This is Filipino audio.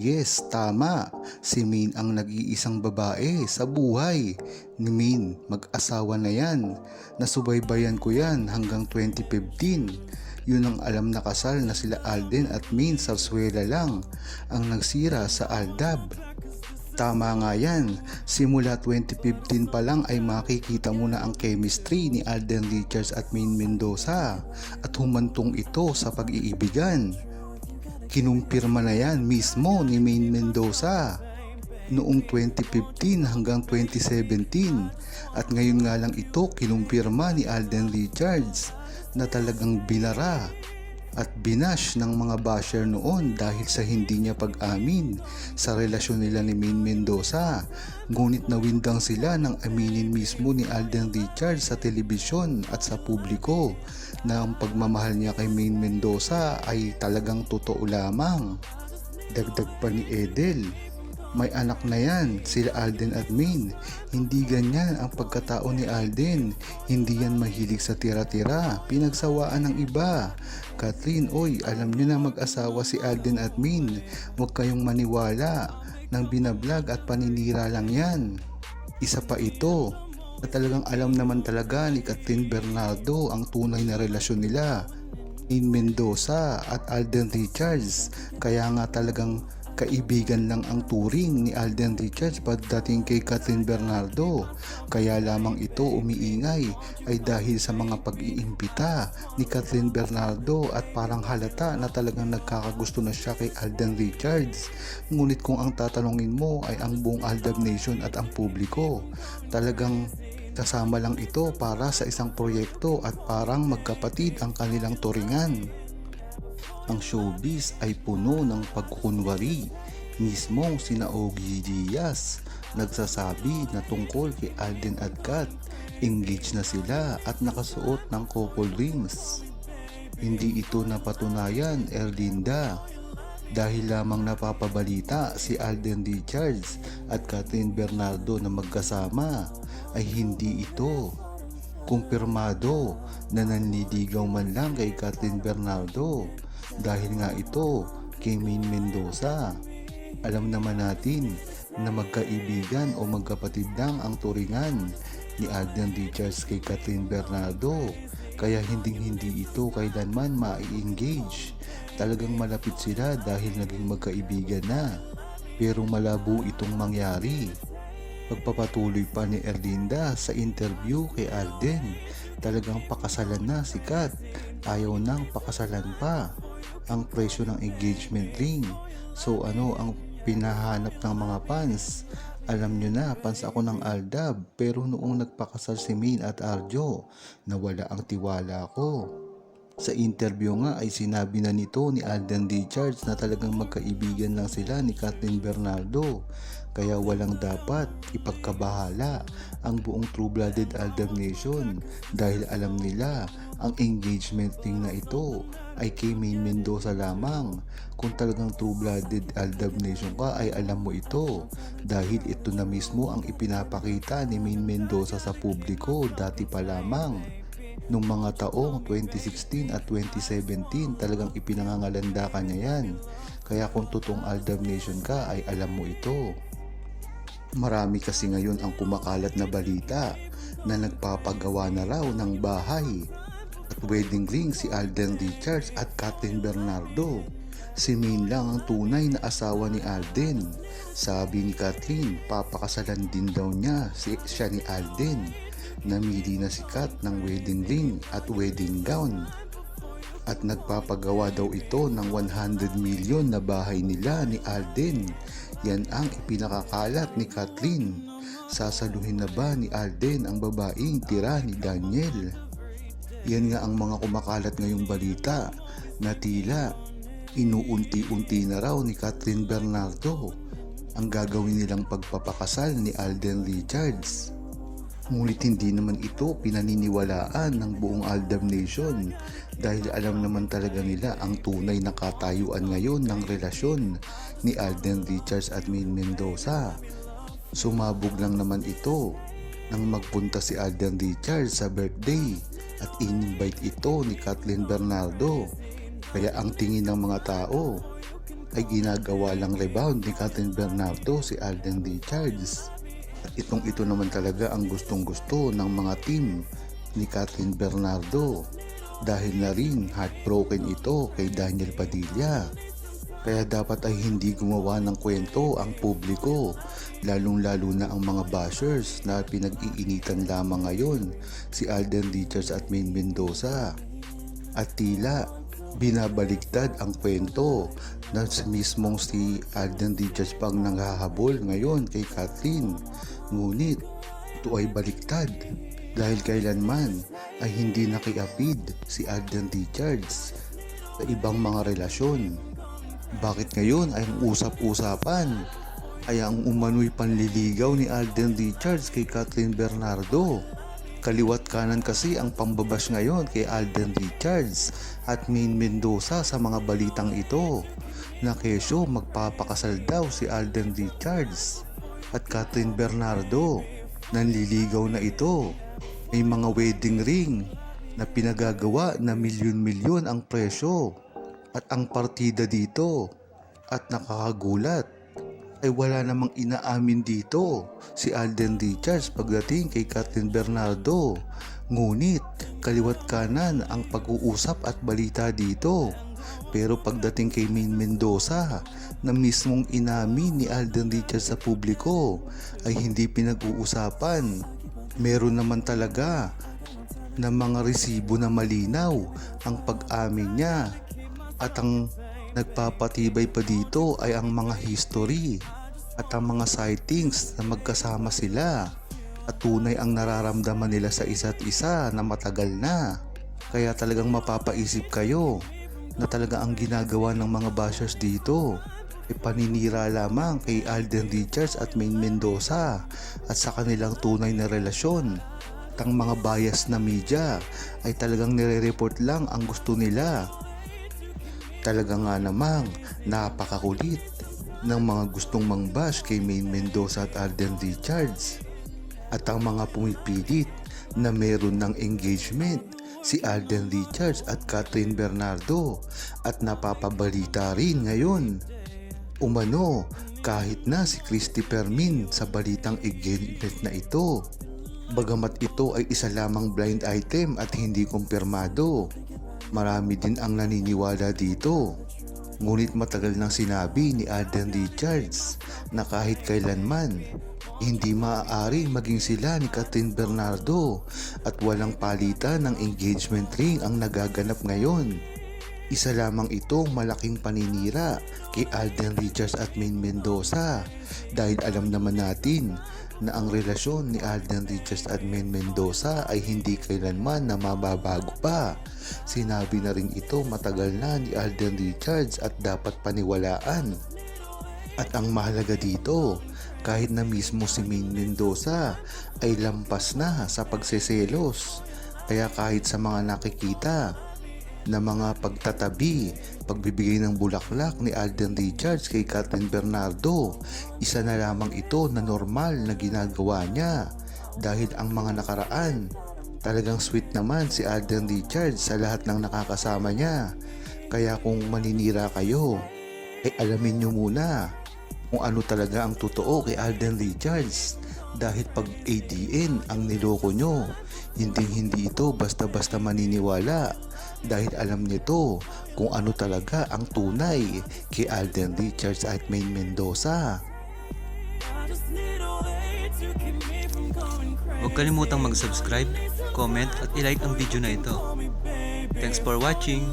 Yes, tama. Si Min ang nag-iisang babae sa buhay. Ni Min, mag-asawa na yan. Nasubaybayan ko yan hanggang 2015. Yun ang alam na kasal na sila Alden at Min sa Suela lang ang nagsira sa Aldab. Tama nga yan, simula 2015 pa lang ay makikita mo na ang chemistry ni Alden Richards at Min Mendoza at humantong ito sa pag-iibigan. Kinumpirma na yan mismo ni Main Mendoza noong 2015 hanggang 2017 at ngayon nga lang ito kinumpirma ni Alden Richards na talagang binara at binash ng mga basher noon dahil sa hindi niya pag-amin sa relasyon nila ni Main Mendoza. Ngunit nawindang sila ng aminin mismo ni Alden Richards sa telebisyon at sa publiko na ang pagmamahal niya kay Main Mendoza ay talagang totoo lamang. Dagdag pa ni Edel, may anak na yan, sila Alden at Main. Hindi ganyan ang pagkatao ni Alden. Hindi yan mahilig sa tira-tira. Pinagsawaan ng iba. Catherine, oy, alam nyo na mag-asawa si Alden at Main. Huwag kayong maniwala. Nang binablog at paninira lang yan. Isa pa ito, na talagang alam naman talaga ni Catherine Bernardo ang tunay na relasyon nila. In Mendoza at Alden Richards. Kaya nga talagang kaibigan lang ang turing ni Alden Richards pagdating kay Catherine Bernardo. Kaya lamang ito umiingay ay dahil sa mga pag-iimbita ni Catherine Bernardo at parang halata na talagang nagkakagusto na siya kay Alden Richards. Ngunit kung ang tatanungin mo ay ang buong Aldab Nation at ang publiko, talagang kasama lang ito para sa isang proyekto at parang magkapatid ang kanilang turingan. Ang showbiz ay puno ng pagkukunwari. Mismong sina Ogie Diaz nagsasabi na tungkol kay Alden at Kat, engaged na sila at nakasuot ng couple rings. Hindi ito napatunayan, Erlinda. Dahil lamang napapabalita si Alden Richards at Catherine Bernardo na magkasama ay hindi ito kumpirmado na nanliligaw man lang kay Catherine Bernardo dahil nga ito kay Main Mendoza. Alam naman natin na magkaibigan o magkapatid lang ang turingan ni Alden Richards kay Catherine Bernardo kaya hindi hindi ito kailanman ma-engage. Talagang malapit sila dahil naging magkaibigan na. Pero malabo itong mangyari. Pagpapatuloy pa ni Erlinda sa interview kay Alden, talagang pakasalan na si Kat. Ayaw nang pakasalan pa. Ang presyo ng engagement ring. So ano ang pinahanap ng mga fans? Alam nyo na, fans ako ng Aldab pero noong nagpakasal si Main at Arjo, nawala ang tiwala ko. Sa interview nga ay sinabi na nito ni Alden Richards na talagang magkaibigan lang sila ni Kathleen Bernardo kaya walang dapat ipagkabahala ang buong True-Blooded Aldab Nation dahil alam nila ang engagement ring na ito ay kay Main Mendoza lamang. Kung talagang True-Blooded Aldab Nation ka ay alam mo ito dahil ito na mismo ang ipinapakita ni Main Mendoza sa publiko dati pa lamang. Nung mga taong 2016 at 2017 talagang ipinangangalanda ka niya yan. Kaya kung totoong Aldab Nation ka ay alam mo ito. Marami kasi ngayon ang kumakalat na balita na nagpapagawa na raw ng bahay at wedding ring si Alden Richards at Catherine Bernardo. Si Main lang ang tunay na asawa ni Alden. Sabi ni Kathleen, papakasalan din daw niya si, siya ni Alden. Namili na si Kat ng wedding ring at wedding gown. At nagpapagawa daw ito ng 100 million na bahay nila ni Alden. Yan ang ipinakakalat ni Kathleen. Sasaluhin na ba ni Alden ang babaeng tira ni Daniel? Yan nga ang mga kumakalat ngayong balita na tila inuunti-unti na raw ni Catherine Bernardo ang gagawin nilang pagpapakasal ni Alden Richards. Ngunit hindi naman ito pinaniniwalaan ng buong Aldab Nation dahil alam naman talaga nila ang tunay na katayuan ngayon ng relasyon ni Alden Richards at Main Mendoza. Sumabog lang naman ito nang magpunta si Alden Richards sa birthday at in-invite ito ni Kathleen Bernardo. Kaya ang tingin ng mga tao, ay ginagawa lang rebound ni Catherine Bernardo si Alden Richards. At itong ito naman talaga ang gustong gusto ng mga team ni Catherine Bernardo dahil na rin heartbroken ito kay Daniel Padilla. Kaya dapat ay hindi gumawa ng kwento ang publiko, lalong-lalo na ang mga bashers na pinag-iinitan lamang ngayon si Alden Richards at Main Mendoza. At tila binabaligtad ang kwento na mismong si Alden Richards pang nanghahabol ngayon kay Kathleen. Ngunit ito ay baliktad dahil kailanman ay hindi nakiapid si Alden Richards sa ibang mga relasyon. Bakit ngayon ay ang usap-usapan ay ang umano'y panliligaw ni Alden Richards kay Kathleen Bernardo. Kaliwat kanan kasi ang pambabash ngayon kay Alden Richards at Main Mendoza sa mga balitang ito na kesyo magpapakasal daw si Alden Richards at Catherine Bernardo. Nanliligaw na ito. May mga wedding ring na pinagagawa na milyon-milyon ang presyo at ang partida dito at nakakagulat ay wala namang inaamin dito si Alden Richards pagdating kay Catherine Bernardo. Ngunit kaliwat kanan ang pag-uusap at balita dito. Pero pagdating kay Main Mendoza na mismong inamin ni Alden Richards sa publiko ay hindi pinag-uusapan. Meron naman talaga na mga resibo na malinaw ang pag-amin niya at ang nagpapatibay pa dito ay ang mga history at ang mga sightings na magkasama sila at tunay ang nararamdaman nila sa isa't isa na matagal na. Kaya talagang mapapaisip kayo na talaga ang ginagawa ng mga bashers dito ay paninira lamang kay Alden Richards at Main Mendoza at sa kanilang tunay na relasyon. At ang mga bias na media ay talagang nire-report lang ang gusto nila Talaga nga namang napakakulit ng mga gustong mangbash kay Main Mendoza at Alden Richards. At ang mga pumipilit na meron ng engagement si Alden Richards at Catherine Bernardo at napapabalita rin ngayon. Umano kahit na si Christy Permin sa balitang engagement na ito. Bagamat ito ay isa lamang blind item at hindi kumpirmado. Marami din ang naniniwala dito. Ngunit matagal nang sinabi ni Alden Richards na kahit kailanman hindi maaari maging sila ni Catherine Bernardo at walang palitan ng engagement ring ang nagaganap ngayon. Isa lamang itong malaking paninira kay Alden Richards at Main Mendoza dahil alam naman natin na ang relasyon ni Alden Richards at Main Mendoza ay hindi kailanman na mababago pa. Sinabi na rin ito matagal na ni Alden Richards at dapat paniwalaan. At ang mahalaga dito, kahit na mismo si Main Mendoza ay lampas na sa pagseselos. Kaya kahit sa mga nakikita na mga pagtatabi, pagbibigay ng bulaklak ni Alden Richards kay Catherine Bernardo, isa na lamang ito na normal na ginagawa niya. Dahil ang mga nakaraan talagang sweet naman si Alden Richards sa lahat ng nakakasama niya. Kaya kung maninira kayo, ay alamin nyo muna kung ano talaga ang totoo kay Alden Richards dahil pag ADN ang niloko nyo, hindi hindi ito basta-basta maniniwala dahil alam nito kung ano talaga ang tunay kay Alden Richards at Main Mendoza. Huwag kalimutang mag-subscribe, comment at ilike ang video na ito. Thanks for watching!